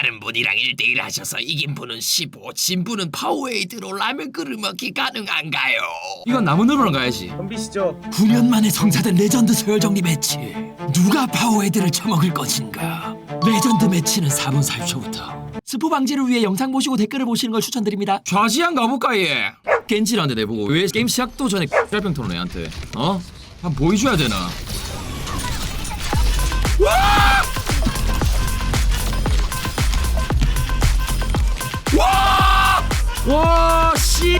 다른 분이랑 1대1 하셔서 이긴 분은 15, 진 분은 파워에이드로 라면 끓여 먹기 가능한가요? 이건 나무늘보랑 가야지. 덤비시죠. 9년 만에 성사된 레전드 서열정리 매치. 누가 파워헤드를 쳐먹을 것인가? 레전드 매치는 4분 40초부터. 스포 방지를 위해 영상 보시고 댓글을 보시는 걸 추천드립니다. 좌시한 가볼까 얘? 겐지란데 내보고 왜 게임 시작도 전에 짤병 토론 애한테? 어? 한번 보여줘야 되나? 와! 와! 와, 씨!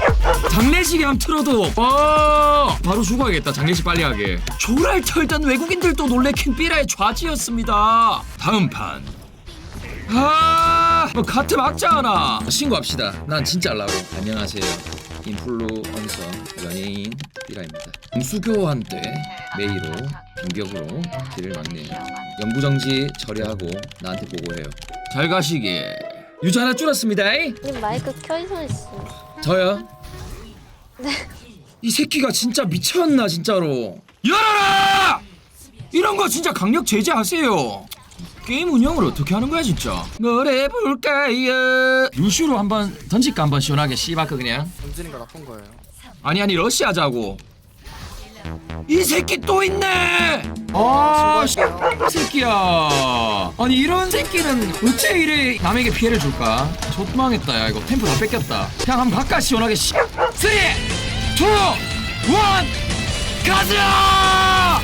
장례식에 함 틀어도, 와! 바로 죽어야겠다, 장례식 빨리 하게. 조랄 털던 외국인들도 놀래킨 삐라의 좌지였습니다. 다음 판. 아, 뭐 카트 막자 하나. 신고합시다. 난 진짜 알라고. 안녕하세요. 인플루언서 연예인 삐라입니다. 공수교한테 메이로 공격으로 길을 막네요. 영구정지 처리하고 나한테 보고해요. 잘 가시게. 유저 하나 줄었습니다. 님 마이크 켜져 있어. 저요? 이 새끼가 진짜 미쳤나 진짜로 열어라! 이런 거 진짜 강력 제재하세요 게임 운영을 어떻게 하는 거야 진짜 뭘 해볼까요 루슈로 한번 던질까 한번 시원하게 씨바크 그냥 던지는 거 나쁜 거예요. 아니 아니 러시 하자고 이 새끼 또 있네 아 씨, 이 새끼야 아니 이런 새끼는 어째 이래 남에게 피해를 줄까 좆망했다 야 이거 템포 다 뺏겼다 그냥 한번 바깥 시원하게 씨 3 2 1 가자!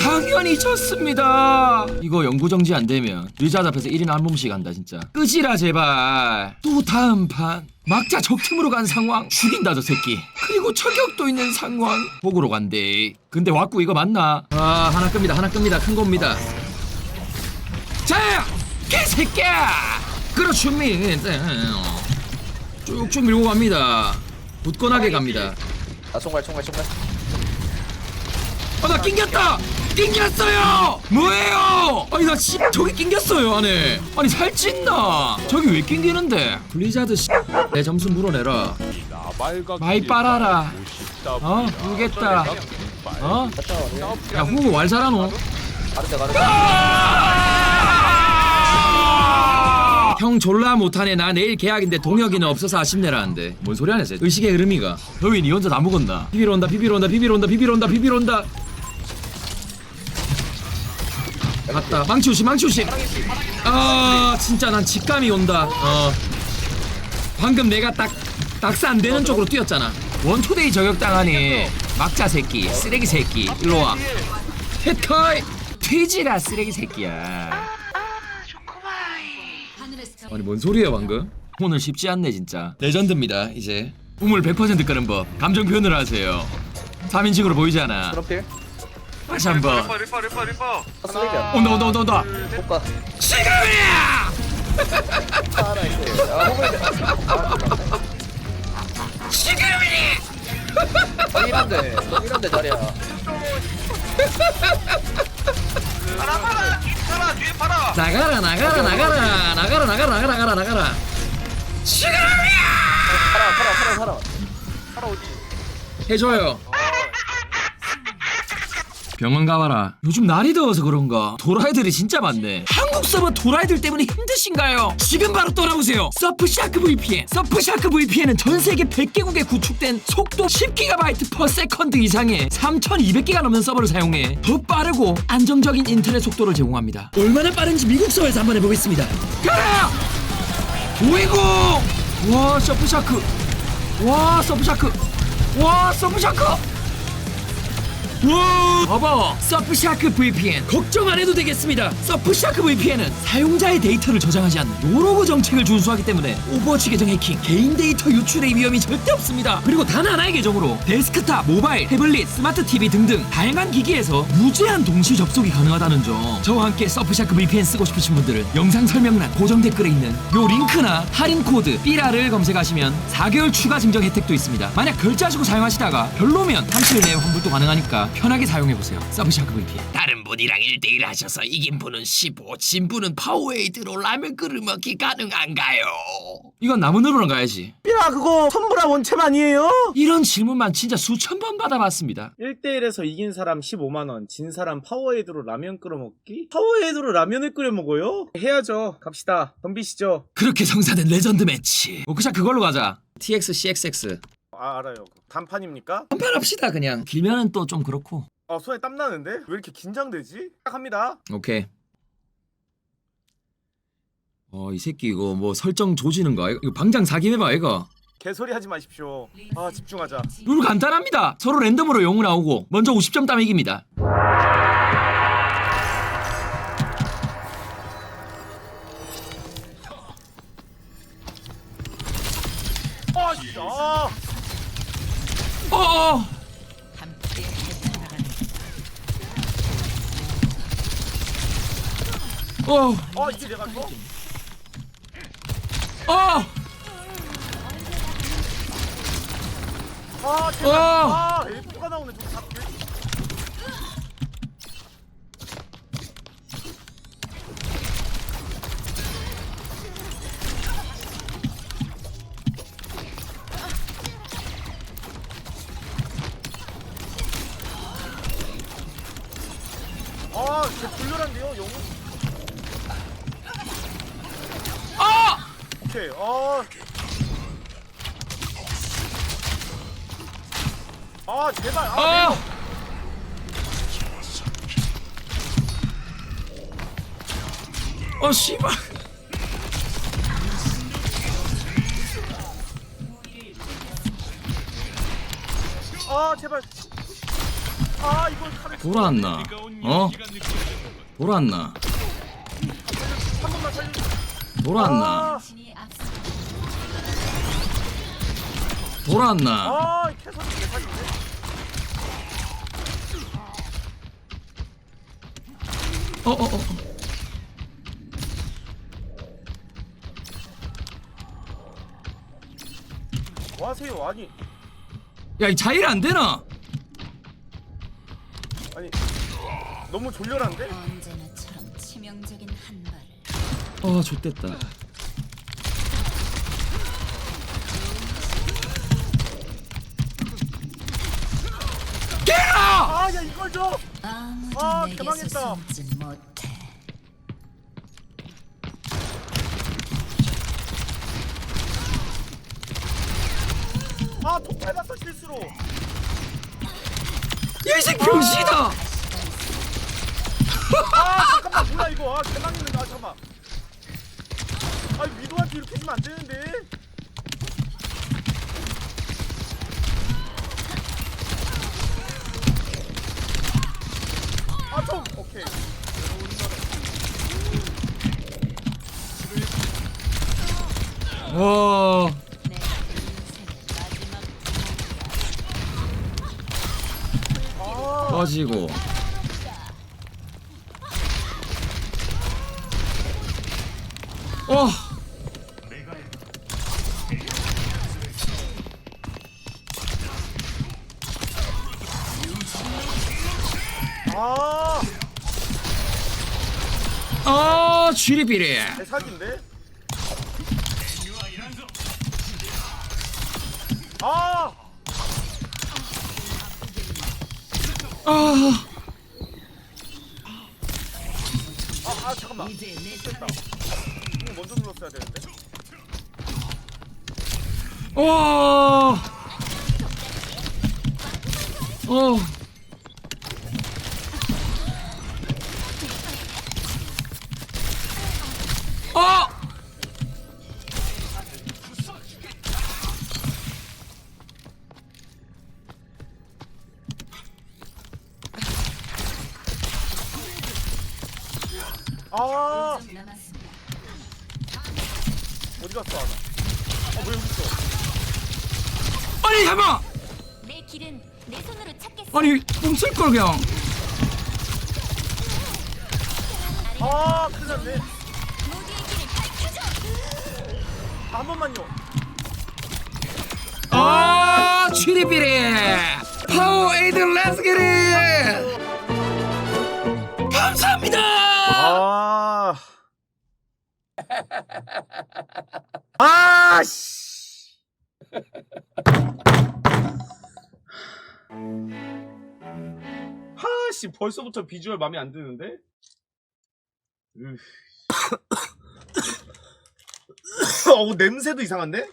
당연히 졌습니다. 이거 영구 정지 안 되면 의자 앞에서 1인 한 몸씩 한다 진짜. 끄지라 제발. 또 다음 판. 막자 적팀으로 간 상황 죽인다 저 새끼. 그리고 저격도 있는 상황 복으로 간대. 근데 왔고 이거 맞나? 아 하나 끕니다 하나 끕니다 큰 겁니다. 자 개새끼야. 끌어줍니다. 쭉쭉 밀고 갑니다. 굳건하게 갑니다. 아 총괄 총괄 총괄. 아나 낑겼다! 낑겼어요! 뭐예요? 아니 나 씨, 저기 낑겼어요 안에 아니 살찐다 저기 왜 낑기는데 블리자드 씨, 내 점수 물어내라. 많이 빨아라. 어? 울겠다. 어? 야 후보 왈 잘하노? 가르쳐 가르쳐. 형 졸라 못하네. 나 내일 계약인데 동혁이는 없어서 아쉽네라는데. 뭔 소리 하냐 쟤. 의식의 흐름이가. 너왜 니 혼자 다 먹었나? 비비러 온다 비비러 온다 비비러 온다 비비러 온다 비비러 온다. 갔다. 망치우시 망치우시 아 진짜 난 직감이 온다. 어 방금 내가 딱 낙사 안 되는 쪽으로 뛰었잖아. 원투데이 저격당하니 막자 새끼. 쓰레기 새끼. 일로 와. 헤카이! 퇴지라 쓰레기 새끼야. 아니 뭔 소리예요 방금? 오늘 쉽지 않네 진짜. 레전드입니다 이제. 우물 100% 끄는 법. 감정 표현을 하세요. 3인칭으로 보이잖아. 다시 한번. 리퍼 리퍼 리퍼 리퍼 아, 쓰레기야. 온다 온다 온다 온다. 효과. 지금이야. 지금이니 이런데 이런데 자리야. 파라 파라 파라 뒤에 파라 나가라 나가라 나가라 나가라 나가라 나가라 나가라 나가라 지금이야 살아 살아 살아 살아. 파라 어디 해줘요 병원 가봐라. 요즘 날이 더워서 그런가? 도라이들이 진짜 많네. 한국 서버 도라이들 때문에 힘드신가요? 지금 바로 떠나보세요. 서프샤크 VPN. 서프샤크 VPN은 전 세계 100개국에 구축된 속도 10GB per 세컨드 이상의 3200개가 넘는 서버를 사용해 더 빠르고 안정적인 인터넷 속도를 제공합니다. 얼마나 빠른지 미국 서버에서 한번 해보겠습니다. 가라! 오이고! 와 서프샤크. 와 서프샤크. 와 서프샤크 와 봐봐. 서프샤크 VPN 걱정 안 해도 되겠습니다. 서프샤크 VPN은 사용자의 데이터를 저장하지 않는 요로그 정책을 준수하기 때문에 오버워치 계정 해킹 개인 데이터 유출의 위험이 절대 없습니다. 그리고 단 하나의 계정으로 데스크탑, 모바일, 태블릿, 스마트 TV 등등 다양한 기기에서 무제한 동시 접속이 가능하다는 점. 저와 함께 서프샤크 VPN 쓰고 싶으신 분들은 영상 설명란 고정 댓글에 있는 요 링크나 할인 코드 삐라를 검색하시면 4개월 추가 증정 혜택도 있습니다. 만약 결제하시고 사용하시다가 별로면 30일 내에 환불도 가능하니까 편하게 사용해보세요 서브샤크 VPN 다른 분이랑 1대1 하셔서 이긴 분은 15 진 분은 파워에이드로 라면 끓여 먹기 가능한가요? 이건 나무늘보랑 가야지. 야 그거 선물한 원챔 아니에요? 이런 질문만 진짜 수천 번 받아봤습니다. 1대1에서 이긴 사람 15만원 진 사람 파워헤드로 라면 끓여 먹기? 파워헤드로 라면을 끓여 먹어요? 해야죠 갑시다 덤비시죠 그렇게 성사된 레전드 매치. 오크샷 그걸로 가자. TX, CXX. 아 알아요 단판입니까? 한판 합시다 그냥. 길면은 또 좀 그렇고. 아 손에 땀 나는데? 왜 이렇게 긴장되지? 시작합니다 오케이. 어, 이 새끼 이거 뭐 설정 조지는 거. 이거 방장 사기해봐 이거. 개소리 하지 마십시오 아 집중하자 룰 간단합니다. 서로 랜덤으로 용 나오고 먼저 50점 따면 이깁니다. 어. 아 이게 내가 이 아. 아, 제발, 아, 아! 어 씨발. 아, 제발. 아, 이걸 칼을 돌아왔나? 어? 돌아왔나? 한 번만 살려. 돌아왔나? 아, 돌아왔나? 아, 이 캐서디 개사기네. 어, 어, 어. 뭐 하세요? 아니, 야, 이 자일 안 되나? 아니. 너무 졸렬한데? 언제나처럼 치명적인 한 발을 어, 좋됐다. 아, 야, 이걸 줘! 아, 개망했다. 아, 톡 밟았어, 실수로. 야, 이 새끼 병신이다! 아, 잠깐만, 뭐야, 이거. 아, 개망했는데, 아, 잠깐만. 아, 위도한테 이렇게 주면 안 되는데. 와. 아, 빠지고. 어. 아, 아, 쥐리비리. 개사기인데? 아, 아. 아, 아, 잠깐만. 됐다. 이거 먼저 눌렀어야 되는데. 와. 어. 어. 어디 갔어, 아나? 아, 왜 여기 있어? 아니 잠깐. 내 길은 내 손으로 찾겠어. 아니 뽕쓸 걸 그냥. 아, 큰일 났네. 모두의 길을 밝혀줘. 아, 한 번만요. 아, 쥐리비리. 파워 에이드 렛츠 기릿. 감사합니다. 아. 아, 씨. 하씨, 벌써부터 비주얼 마음에 안 드는데? 으. 어우, 냄새도 이상한데?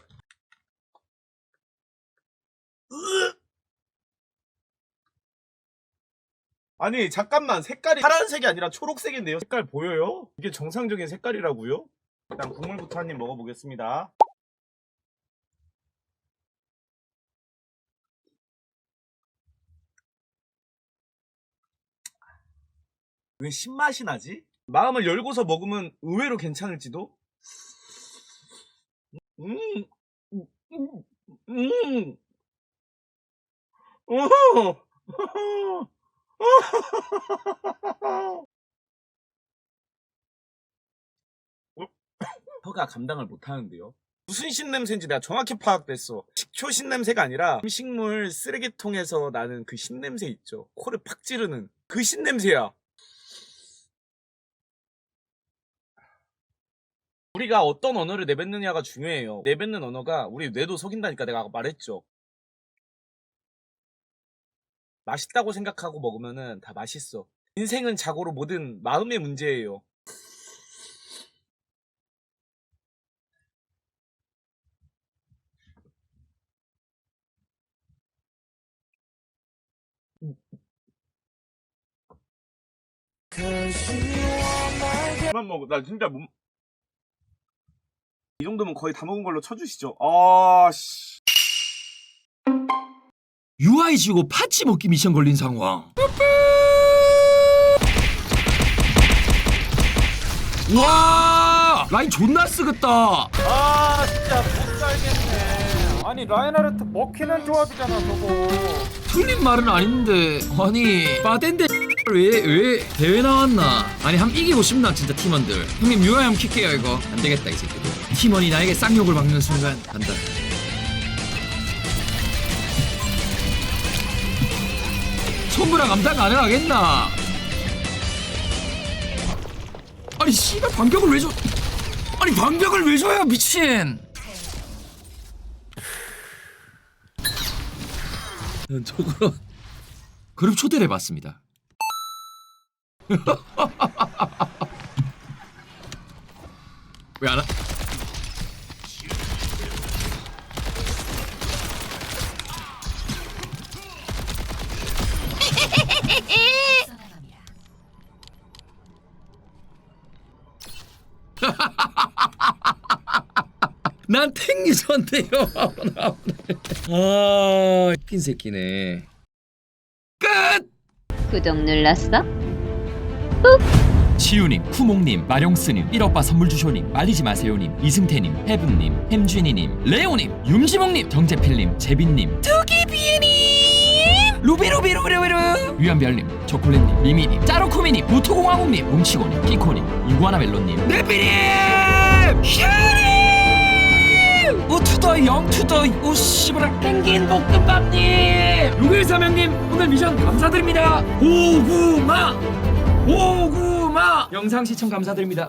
아니 잠깐만 색깔이 파란색이 아니라 초록색인데요 색깔 보여요? 이게 정상적인 색깔이라고요? 일단 국물부터 한 입 먹어보겠습니다 왜 신맛이 나지? 마음을 열고서 먹으면 의외로 괜찮을지도? 음, 음, 음, 음. 오! 혀가 감당을 못하는데요. 무슨 신냄새인지 내가 정확히 파악됐어. 식초 신냄새가 아니라 음식물 쓰레기통에서 나는 그 신냄새 있죠. 코를 팍 찌르는 그 신냄새야. 우리가 어떤 언어를 내뱉느냐가 중요해요. 내뱉는 언어가 우리 뇌도 속인다니까 내가 아까 말했죠. 맛있다고 생각하고 먹으면은 다 맛있어. 인생은 자고로 모든 마음의 문제예요. 그만 먹어. 나 진짜 못. 이 정도면 거의 다 먹은 걸로 쳐주시죠. 아, 씨. UI 지고 파치 먹기 미션 걸린 상황. 와 라인 존나 쓰겠다. 아 진짜 아니 라인하르트 먹히는 조합이잖아 저거 틀린 말은 아닌데 아니 빠덴데 왜 왜 대회 나왔나? 아니 함 이기고 싶나 진짜 팀원들. 형님 한번 킬게요 이거. 안 되겠다 이 새끼들. 팀원이 나에게 쌍욕을 박는 순간 간다. 손브라 감당 가능하겠나? 아니 씨발 반격을 왜 줘? 아니 반격을 왜 줘요 미친? 저거 그룹 초대를 해봤습니다. 왜안 와? 난 탱유전데요. 아, 웃긴 새끼네. 끝! 구독 눌렀어? 지우님, 푸몽님, 마룡스님, 삘오빠 선물 주쇼님, 말리지 마세요님, 이승태님, 해분님, 햄쥐니님, 레오님, 윤지몽님, 정재필님, 재빈님, 투기비애님, 루비루비루비루비루, 위안별님, 초콜릿님, 미미님, 짜로쿠미님, 무토공화국님, 뭉치고님, 키코님, 이구아나멜로님, 네피님, 우 투더 영 투더 우씨브라 펭귄 볶음밥님, 61사명님 오늘 미션 감사드립니다. 오구마. 오구마 영상 시청 감사드립니다